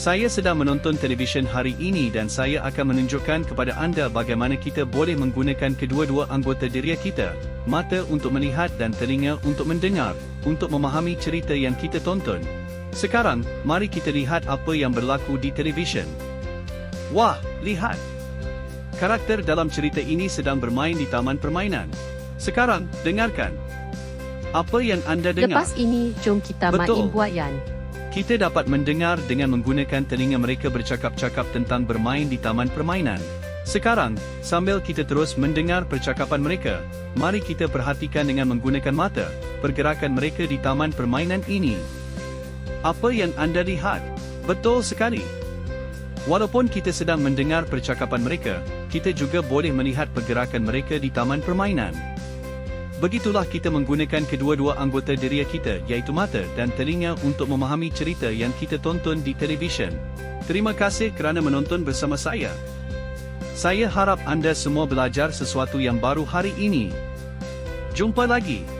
Saya sedang menonton televisyen hari ini dan saya akan menunjukkan kepada anda bagaimana kita boleh menggunakan kedua-dua anggota diri kita, mata untuk melihat dan telinga untuk mendengar, untuk memahami cerita yang kita tonton. Sekarang, mari kita lihat apa yang berlaku di televisyen. Wah, lihat! Karakter dalam cerita ini sedang bermain di taman permainan. Sekarang, dengarkan. Apa yang anda dengar? Lepas ini, jom kita Betul. main buayan. Kita dapat mendengar dengan menggunakan telinga mereka bercakap-cakap tentang bermain di taman permainan. Sekarang, sambil kita terus mendengar percakapan mereka, mari kita perhatikan dengan menggunakan mata, pergerakan mereka di taman permainan ini. Apa yang anda lihat? Betul sekali. Walaupun kita sedang mendengar percakapan mereka, kita juga boleh melihat pergerakan mereka di taman permainan. Begitulah kita menggunakan kedua-dua anggota diri kita iaitu mata dan telinga untuk memahami cerita yang kita tonton di televisyen. Terima kasih kerana menonton bersama saya. Saya harap anda semua belajar sesuatu yang baru hari ini. Jumpa lagi.